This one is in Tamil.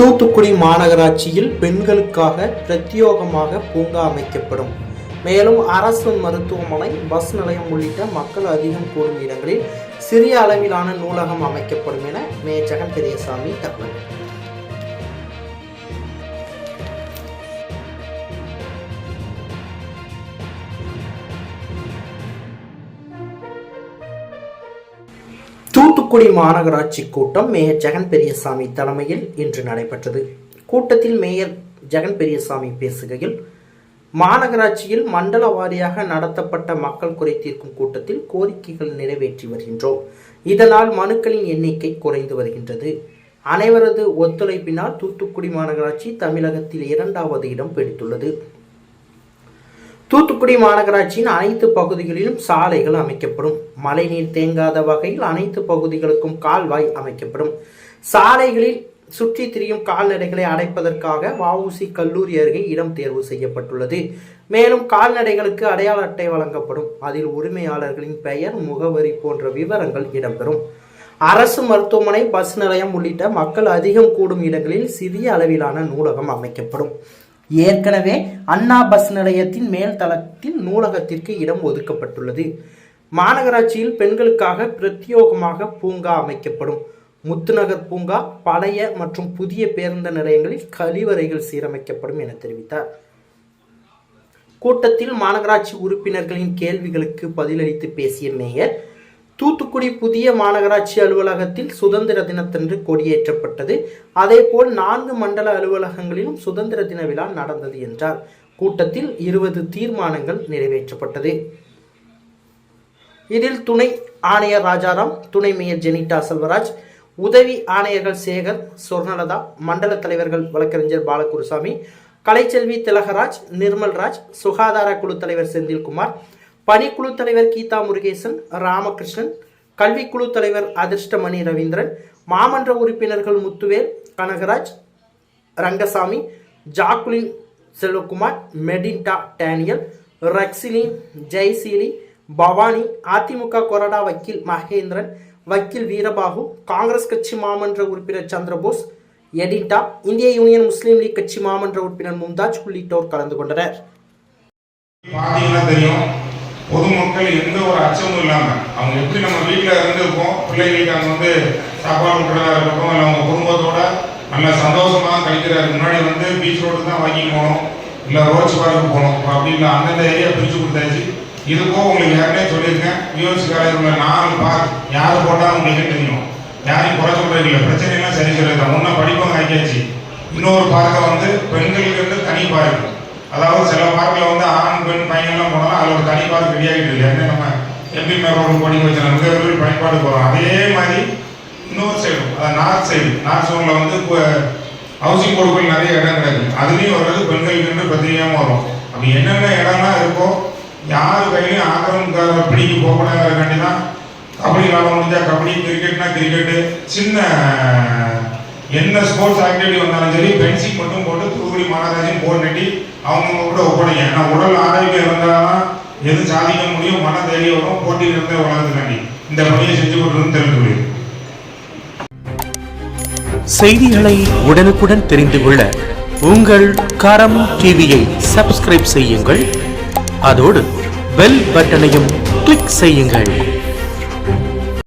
தூத்துக்குடி மாநகராட்சியில் பெண்களுக்காக பிரத்யோகமாக பூங்கா அமைக்கப்படும். மேலும் அரசு மருத்துவமனை பஸ் நிலையம் உள்ளிட்ட மக்கள் அதிகம் கூடும் இடங்களில் சிறிய அளவிலான நூலகம் அமைக்கப்படும் என மே ஜெகன் பெரியசாமி தகவல் தூத்துக்குடி மாநகராட்சி கூட்டம் மேயர் ஜெகன் பெரியசாமி தலைமையில் இன்று நடைபெற்றது. கூட்டத்தில் மேயர் ஜெகன் பெரியசாமி பேசுகையில் மாநகராட்சியில் மண்டல வாரியாக நடத்தப்பட்ட மக்கள் குறை தீர்க்கும் கூட்டத்தில் கோரிக்கைகள் நிறைவேற்றி வருகின்றோம். இதனால் மனுக்களின் எண்ணிக்கை குறைந்து வருகின்றது. அனைவரது ஒத்துழைப்பினால் தூத்துக்குடி மாநகராட்சி தமிழகத்தில் இரண்டாவது இடம் பிடித்துள்ளது. தூத்துக்குடி மாநகராட்சியின் அனைத்து பகுதிகளிலும் சாலைகள் அமைக்கப்படும். மழைநீர் தேங்காத வகையில் அனைத்து பகுதிகளுக்கும் கால்வாய் அமைக்கப்படும். சாலைகளில் சுற்றி திரியும் கால்நடைகளை அடைப்பதற்காக வஉசி கல்லூரி அருகே இடம் தேர்வு செய்யப்பட்டுள்ளது. மேலும் கால்நடைகளுக்கு அடையாள அட்டை வழங்கப்படும். அதில் உரிமையாளர்களின் பெயர் முகவரி போன்ற விவரங்கள் இடம்பெறும். அரசு மருத்துவமனை பஸ் நிலையம் உள்ளிட்ட மக்கள் அதிகம் கூடும் இடங்களில் சிறிய அளவிலான நூலகம் அமைக்கப்படும். ஏற்கனவே அண்ணா பஸ் நிலையத்தின் மேல் தளத்தில் நூலகத்திற்கு இடம் ஒதுக்கப்பட்டுள்ளது. மாநகராட்சியில் பெண்களுக்காக பிரத்யோகமாக பூங்கா அமைக்கப்படும். முத்துநகர் பூங்கா பழைய மற்றும் புதிய பேருந்து நிலையங்களில் கழிவறைகள் சீரமைக்கப்படும் என தெரிவித்தார். கூட்டத்தில் மாநகராட்சி உறுப்பினர்களின் கேள்விகளுக்கு பதிலளித்து பேசிய மேயர் தூத்துக்குடி புதிய மாநகராட்சி அலுவலகத்தில் சுதந்திர தினத்தன்று கொடியேற்றப்பட்டது. அதேபோல் நான்கு மண்டல அலுவலகங்களிலும் சுதந்திர தின விழா நடந்தது என்றார். கூட்டத்தில் இருபது தீர்மானங்கள் நிறைவேற்றப்பட்டது. இதில் துணை ஆணையர் ராஜாராம் துணை மேயர் ஜெனிட்டா செல்வராஜ் உதவி ஆணையர்கள் சேகர் சொர்ணலதா மண்டல தலைவர்கள் வழக்கறிஞர் பாலகுருசாமி கலைச்செல்வி திலகராஜ் நிர்மல்ராஜ் சுகாதார குழு தலைவர் செந்தில்குமார் பணிக்குழு தலைவர் கீதா முருகேசன் ராமகிருஷ்ணன் கல்விக்குழு தலைவர் அதிர்ஷ்டமணி ரவீந்திரன் மாமன்ற உறுப்பினர்கள் முத்துவேல் கனகராஜ் ரங்கசாமி ஜாக்குலின் செல்வகுமார் மெடின்டா டேனியல் ரக்ஸிலின் ஜெய்சீலி பவானி அதிமுக கொறடா வக்கீல் மகேந்திரன் வக்கீல் வீரபாகு காங்கிரஸ் கட்சி மாமன்ற உறுப்பினர் சந்திரபோஸ் எடின்டா இந்திய யூனியன் முஸ்லீம் லீக் கட்சி மாமன்ற உறுப்பினர் மும்தாஜ் உள்ளிட்டோர் கலந்து கொண்டனர். தெரியும். பொதுமக்கள் எந்த ஒரு அச்சமும் இல்லாமல் அவங்க எப்படி நம்ம வீட்டில் இருந்திருப்போம் பிள்ளைகளுக்கு அங்கே வந்து சாப்பாடு விட்டுறதா இருக்கட்டும் இல்லை அவங்க குடும்பத்தோட நல்லா சந்தோஷமாக கழிக்கிறாரு முன்னாடி வந்து பீச் ரோடு தான் வாங்கி போகணும் இல்லை ரோட்ஸ் பார்க்கு போகணும் இப்போ அப்படி இல்லை அந்தந்த ஏரியா பிரித்து கொடுத்தாச்சு. இதுக்கும் உங்களுக்கு யாருமே சொல்லியிருக்கேன் யூஎஸ் காலேஜ் உள்ள நாலு பார்க் யார் போட்டால் உங்களுக்கு தெரியும். யாரையும் குறை சொல்கிறது இல்லை பிரச்சனைலாம் சரி சொல்லியிருக்கேன் முன்ன படிப்பவங்க ஆக்கியாச்சு இன்னொரு பார்க்கை வந்து பெண்களுக்கு வந்து தனி பார்க்கு அதாவது சில பார்க்கில் வந்து ஆண் பெண் பையன்லாம் போனாலும் அதில் ஒரு தனி பார்க் ரெடி ஆகிட்டு ஏன்னா நம்ம எம்பி மேரோடு கொடி வச்சு மிக விரைவில் பயன்பாடு போகிறோம் அதே மாதிரி இன்னொரு சைடு அதாவது நார்த் சைடு நார்த் சைடில் வந்து இப்போ ஹவுசிங் போர்டுகள் நிறைய இடம் கிடையாது. அதுலேயும் வர்றது பெண்களுக்கு பிரத்யேகமாக வரும். அப்படி என்னென்ன இடம்லாம் இருக்கோ யார் கையிலையும் ஆக்கிரமிக்கார பிடிக்க போகக்கூடாதுக்காண்டி தான் கபடி விளாட முடிஞ்சால் கபடி கிரிக்கெட்னா கிரிக்கெட்டு சின்ன என்ன ஸ்போர்ட்ஸ் ஆக்டிவிட்டி வந்தாலும் சரி பென்சிங் மட்டும் போட்டு தூத்துக்குடி மாநகராட்சியும் போர் நட்டி அவங்கவுங்க கூட ஒப்படைங்க. ஏன்னா உடல் ஆரோக்கியம் இருந்தால்தான் எது சாதிக்க முடியும் மன தைரியம் வரும் போட்டியில் இருந்த உலகத்துக்காண்டி இந்த பணியை செஞ்சு கொடுக்குறதுன்னு தெரிந்து முடியும் செய்திகளை உடனுக்குடன் தெரிந்து கொள்ள உங்கள் கரம் டிவியை சப்ஸ்கிரைப் செய்யுங்கள். அதோடு பெல் பட்டனையும் கிளிக் செய்யுங்கள்.